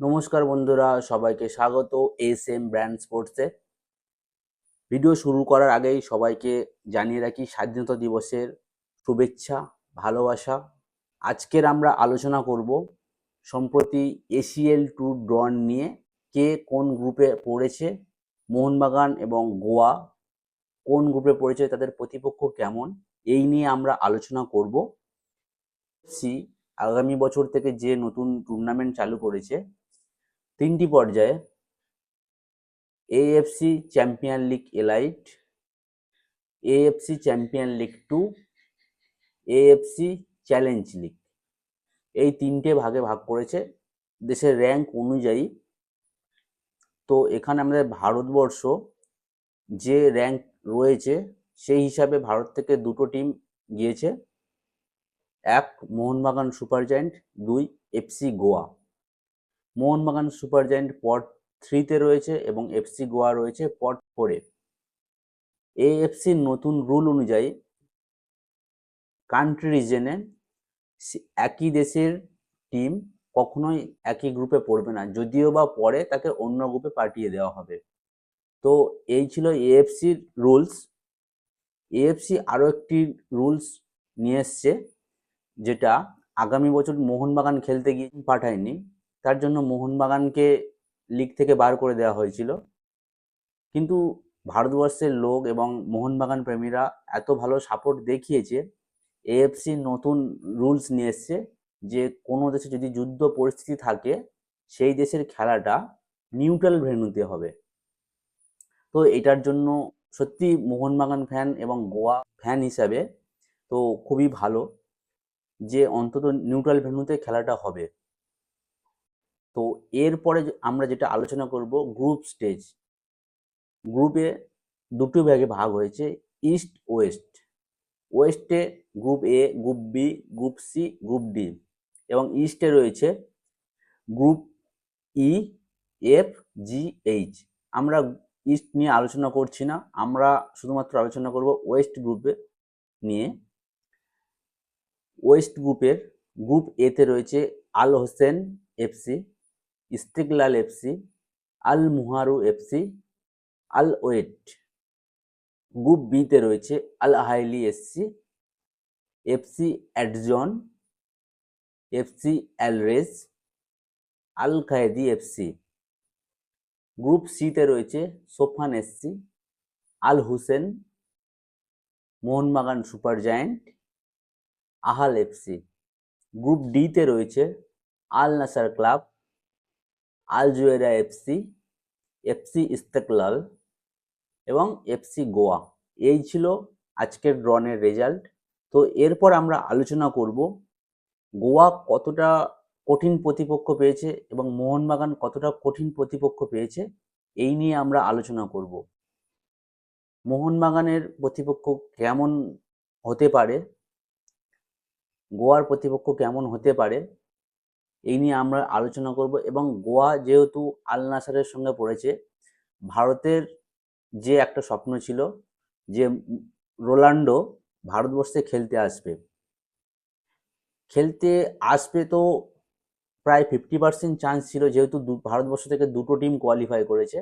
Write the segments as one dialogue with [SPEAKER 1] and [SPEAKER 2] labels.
[SPEAKER 1] নমস্কার বন্ধুরা, সবাইকে স্বাগত এস এম ব্র্যান্ড স্পোর্টসে। ভিডিও শুরু করার আগেই সবাইকে জানিয়ে রাখি, স্বাধীনতা দিবসের শুভেচ্ছা, ভালোবাসা। আজকের আমরা আলোচনা করব সম্প্রতি এসিএল টু ড্রন নিয়ে, কে কোন গ্রুপে পড়েছে, মোহনবাগান এবং গোয়া কোন গ্রুপে পড়েছে, তাদের প্রতিপক্ষ কেমন, এই নিয়ে আমরা আলোচনা করব। সি, আগামী বছর থেকে যে নতুন টুর্নামেন্ট চালু করেছে তিনটি পর্যায়ে AFC champion league elite AFC champion league two AFC challenge league এই তিনটে ভাগে ভাগ করেছে দেশের র্যাঙ্ক অনুযায়ী। তো এখানে আমাদের ভারতবর্ষ যে র্যাঙ্ক রয়েছে সেই হিসাবে ভারত থেকে দুটো টিম গিয়েছে। এক মোহনবাগান সুপার জায়েন্ট, দুই FC Goa. Mohun Bagan super giant pot থ্রিতে রয়েছে এবং এফসি গোয়া রয়েছে পট ফোরে। এএফসির নতুন রুল অনুযায়ী কান্ট্রি রিজনে একই দেশের টিম কখনোই একই গ্রুপে পড়বে না, যদিও বা পরে তাকে অন্য গ্রুপে পাঠিয়ে দেওয়া হবে। তো এই ছিল এএফসির রুলস। এএফসি আরও একটি রুলস নিয়ে এসছে, যেটা আগামী বছর মোহনবাগান খেলতে গিয়ে পাঠায়নি। তার জন্য মোহনবাগানকে লিগ থেকে বার করে দেওয়া হয়েছিল। কিন্তু ভারতবর্ষের লোক এবং মোহনবাগান প্রেমীরা এত ভালো সাপোর্ট দেখিয়েছে এএফসি নতুন রুলস নিয়ে এসছে যে কোনো দেশে যদি যুদ্ধ পরিস্থিতি থাকে, সেই দেশের খেলাটা নিউট্রাল ভেন্যুতে হবে। তো এটার জন্য সত্যি মোহনবাগান ফ্যান এবং গোয়া ফ্যান হিসাবে তো খুবই ভালো যে অন্তত নিউট্রাল ভেন্যুতে খেলাটা হবে। তো এরপরে আমরা যেটা আলোচনা করব গ্রুপ স্টেজ গ্রুপে দুটো ভাগে ভাগ হয়েছে east west ওয়েস্টে group A group B group C group D এবং ইস্টে রয়েছে group E F G H আমরা ইস্ট নিয়ে আলোচনা করছি না, আমরা শুধুমাত্র আলোচনা করব ওয়েস্ট গ্রুপে নিয়ে। ওয়েস্ট গ্রুপের গ্রুপ এতে রয়েছে Al Hussein FC Esteghlal FC Al Muharraq FC Al Wehdat group বিতে রয়েছে, Al Ahli SC FC Andijon FC অ্যালরেস Al Khaldiya FC group সিতে রয়েছে Sepahan SC Al Hussein, Mohun Bagan super giant, Ahal FC group ডিতে রয়েছে Al Nassr club Al Zawraa FC FC Istiklol এবং FC Goa. এই ছিল আজকের ড্রনের রেজাল্ট তো এরপর আমরা আলোচনা করব গোয়া কতটা কঠিন প্রতিপক্ষ পেয়েছে এবং মোহনবাগান কতটা কঠিন প্রতিপক্ষ পেয়েছে, এই নিয়ে আমরা আলোচনা করব। মোহনবাগানের প্রতিপক্ষ কেমন হতে পারে? গোয়ার প্রতিপক্ষ কেমন হতে পারে? এই নিয়ে আমরা আলোচনা করব এবং গোয়া যেহেতু আল নাসারের সঙ্গে পড়েছে, ভারতের যে একটা স্বপ্ন ছিল যে রোনাল্ডো ভারতবর্ষে খেলতে আসবে। খেলতে আসবে তো প্রায় ফিফটি পার্সেন্ট চান্স ছিল যেহেতু ভারতবর্ষ থেকে দুটো টিম কোয়ালিফাই করেছে।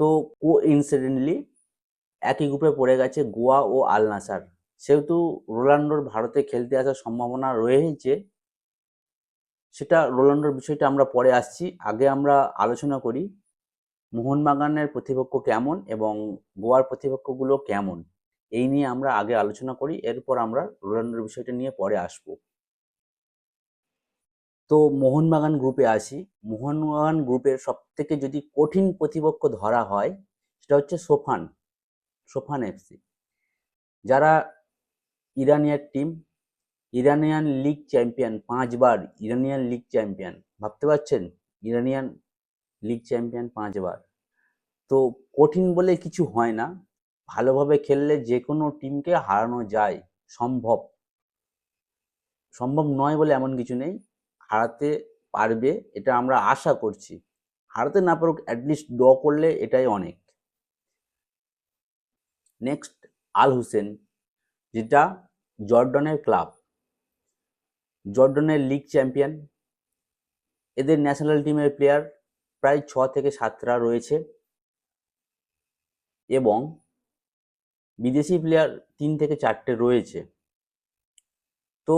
[SPEAKER 1] তো কো ইনসিডেন্টলি একই গ্রুপে পড়ে গেছে গোয়া ও আল নাসার। সেহেতু রোনাল্ডোর ভারতে খেলতে আসার সম্ভাবনা রয়েছে। সেটা রোনাল্ডোর বিষয়টা আমরা পরে আসছি। আগে আমরা আলোচনা করি মোহনবাগানের প্রতিপক্ষ কেমন এবং গোয়ার প্রতিপক্ষগুলো কেমন? এই নিয়ে আমরা আগে আলোচনা করি, এরপর আমরা রোনাল্ডোর বিষয়টা নিয়ে পরে আসব। তো মোহনবাগান গ্রুপে আসি। মোহনবাগান গ্রুপের সব থেকে যদি কঠিন প্রতিপক্ষ ধরা হয়, সেটা হচ্ছে সোফান সোফান এফসি যারা ইরানিয়ার টিম ইরানিয়ান লিগ চ্যাম্পিয়ন, পাঁচবার ইরানিয়ান লিগ চ্যাম্পিয়ন। ভাবতে পারছেন? ইরানিয়ান লিগ চ্যাম্পিয়ন পাঁচবার। তো কঠিন বলে কিছু হয় না। ভালোভাবে খেললে যে কোনো টিমকে হারানো যায়। সম্ভব। সম্ভব নয় বলে এমন কিছু নেই। হারাতে পারবে, এটা আমরা আশা করছি। হারাতে না পারুক অ্যাটলিস্ট ড করলে এটাই অনেক। নেক্সট আল হুসেন, যেটা জর্ডনের ক্লাব জর্ডনের লিগ চ্যাম্পিয়ন এদের ন্যাশনাল টিমের প্লেয়ার প্রায় ছ থেকে সাতটা রয়েছে। এবং বিদেশি প্লেয়ার তিন থেকে চারটে রয়েছে। তো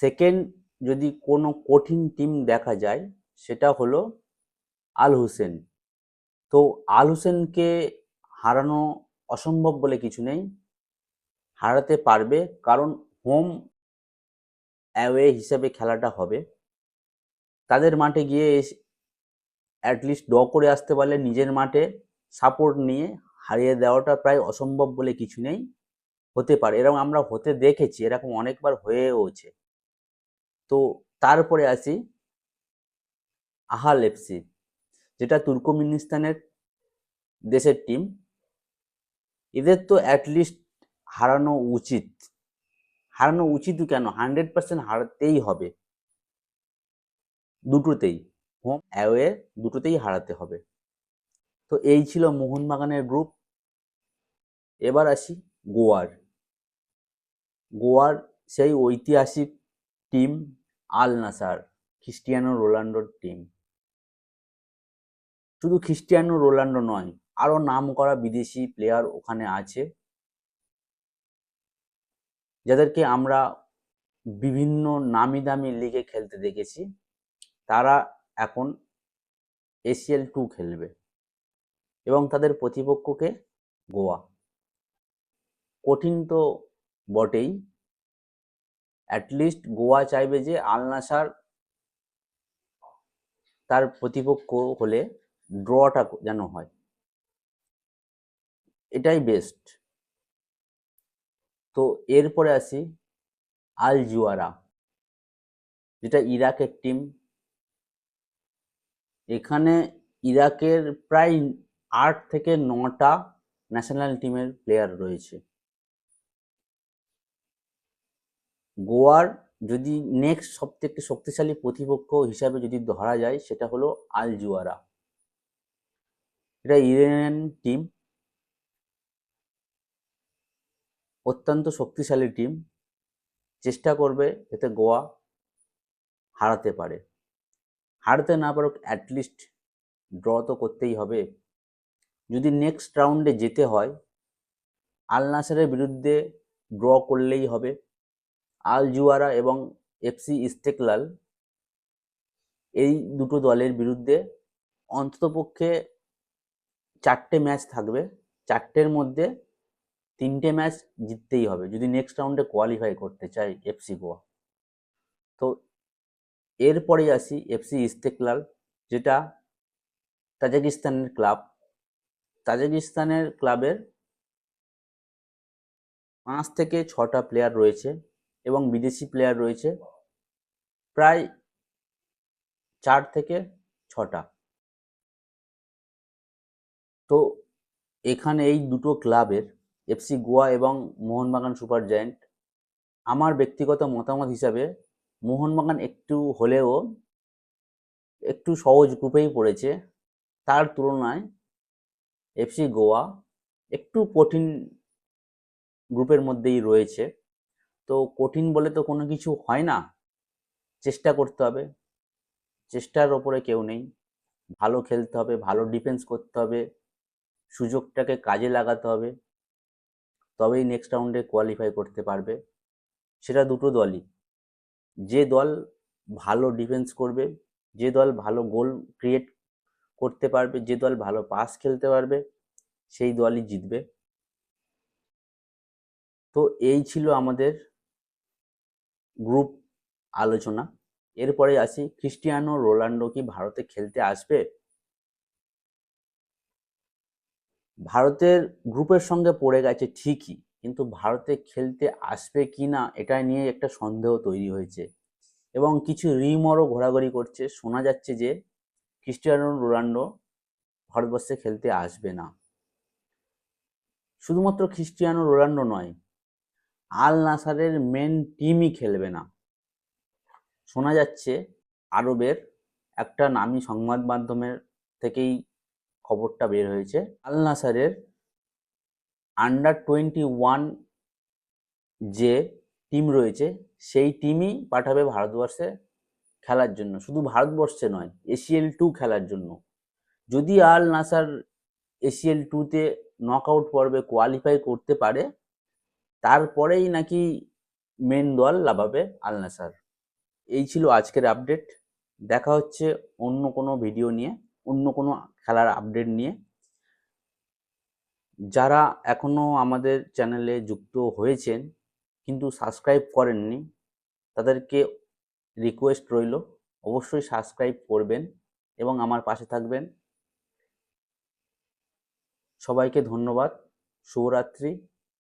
[SPEAKER 1] সেকেন্ড যদি কোনো কঠিন টিম দেখা যায়, সেটা হলো আল হোসেন। তো আল হোসেনকে হারানো অসম্ভব বলে কিছু নেই। হারাতে পারবে, কারণ হোম অ্যাওয়ে হিসাবে খেলাটা হবে। তাদের মাঠে গিয়ে অ্যাটলিস্ট ড করে আসতে পারলে নিজের মাঠে সাপোর্ট নিয়ে হারিয়ে দেওয়াটা প্রায় অসম্ভব বলে কিছু নেই। হতে পারে, এরকম আমরা হতে দেখেছি, এরকম অনেকবার হয়েওছে তো তারপরে আসি আহাল এফসি, যেটা তুর্কমিনিস্তানের দেশের টিম এদের তো অ্যাটলিস্ট হারানো উচিত। হারানো উচিত কেন? হান্ড্রেড পার্সেন্ট হারাতেই হবে। দুটোতেই। হোম অ্যাওয়ে দুটোতেই হারাতে হবে। তো এই ছিল মোহনবাগানের গ্রুপ এবার আসি গোয়ার। গোয়ার সেই ঐতিহাসিক টিম আল নাসার খ্রিস্টিয়ানো রোনাল্ডোর টিম শুধু খ্রিস্টিয়ানো রোনাল্ডো নয়, আরও নাম করা বিদেশি প্লেয়ার ওখানে আছে। যাদেরকে আমরা বিভিন্ন নামি দামি লিগে খেলতে দেখেছি, তারা এখন এসিএল টু খেলবে এবং তাদের প্রতিপক্ষকে গোয়া। কঠিন তো বটেই। অ্যাটলিস্ট গোয়া চাইবে যে আলনাসার তার প্রতিপক্ষ হলে ড্রটা যেন হয়। এটাই বেস্ট তো এরপরে আসি আল জুয়ারা, যেটা ইরাকের টিম এখানে ইরাকের প্রায় আট থেকে নটা ন্যাশনাল টিমের প্লেয়ার রয়েছে। গোয়ার যদি নেক্সট সব থেকে শক্তিশালী প্রতিপক্ষ হিসাবে যদি ধরা যায়, সেটা হলো আল জুয়ারা। এটা ইরানিয়ান টিম অত্যন্ত শক্তিশালী টিম চেষ্টা করবে এতে গোয়া হারাতে পারে। হারতে না পারুক অ্যাটলিস্ট ড্র তো করতেই হবে। যদি নেক্সট রাউন্ডে যেতে হয়, আল নাসারের বিরুদ্ধে ড্র করলেই হবে। আল জুয়ারা এবং এফসি ইস্তেকলাল এই দুটো দলের বিরুদ্ধে অন্ততপক্ষে চারটে ম্যাচ থাকবে। চারটের মধ্যে তিনটে ম্যাচ জিততেই হবে। যদি নেক্সট রাউন্ডে কোয়ালিফাই করতে চাই এফসি গোয়া। তো এরপরে আসি এফসি ইস্তেকলাল, যেটা তাজাকিস্তানের ক্লাব তাজাকিস্তানের ক্লাবের পাঁচ থেকে ছটা প্লেয়ার রয়েছে এবং বিদেশি প্লেয়ার রয়েছে প্রায় চার থেকে ছটা। তো এখানে এই দুটো ক্লাবের এফসি গোয়া এবং মোহনবাগান সুপার জায়েন্ট। আমার ব্যক্তিগত মতামত হিসাবে মোহনবাগান একটু হলেও একটু সহজ গ্রুপেই পড়েছে। তার তুলনায় এফসি গোয়া একটু কঠিন গ্রুপের মধ্যেই রয়েছে। তো কঠিন বলে তো কোনো কিছু হয় না। চেষ্টা করতে হবে। চেষ্টার ওপরে কেউ নেই। ভালো খেলতে হবে, ভালো ডিফেন্স করতে হবে। সুযোগটাকে কাজে লাগাতে হবে। তবেই নেক্সট রাউন্ডে কোয়ালিফাই করতে পারবে। সেটা দুটো দলই। যে দল ভালো ডিফেন্স করবে, যে দল ভালো গোল ক্রিয়েট করতে পারবে, যে দল ভালো পাস খেলতে পারবে, সেই দলই জিতবে। তো এই ছিল আমাদের গ্রুপ আলোচনা। এরপরে আসি, ক্রিস্টিয়ানো রোনাল্ডো কি ভারতে খেলতে আসবে? ভারতের গ্রুপের সঙ্গে পড়ে গেছে ঠিকই, কিন্তু ভারতে খেলতে আসবে কি না এটা নিয়ে একটা সন্দেহ তৈরি হয়েছে। এবং কিছু রিমরও ঘোরাঘুরি করছে, শোনা যাচ্ছে যে ক্রিস্টিয়ানো রোনাল্ডো ভারতবর্ষে খেলতে আসবে না। শুধুমাত্র ক্রিস্টিয়ানো রোনাল্ডো নয়, আল নাসারের মেন টিমই খেলবে না। শোনা যাচ্ছে আরবের একটা নামি সংবাদ মাধ্যমের থেকেই খবরটা বের হয়েছে। আল নাসারের আন্ডার টোয়েন্টি ওয়ান যে টিম রয়েছে, সেই টিমই পাঠাবে ভারতবর্ষে খেলার জন্য। শুধু ভারতবর্ষে নয় এসিএল টু খেলার জন্য। যদি আল নাসার এসিএল টুতে নক আউট পর্বে কোয়ালিফাই করতে পারে, তারপরেই নাকি মেন দল লাভাবে আল নাসার এই ছিল আজকের আপডেট দেখা হচ্ছে অন্য কোনো ভিডিও নিয়ে। অন্য কোনো খেলার আপডেট নিয়ে। যারা এখনও আমাদের চ্যানেলে যুক্ত হয়েছেন, কিন্তু সাবস্ক্রাইব করেননি, তাদেরকে রিকোয়েস্ট রইল, অবশ্যই সাবস্ক্রাইব করবেন এবং আমার পাশে থাকবেন। সবাইকে ধন্যবাদ। শুভরাত্রি।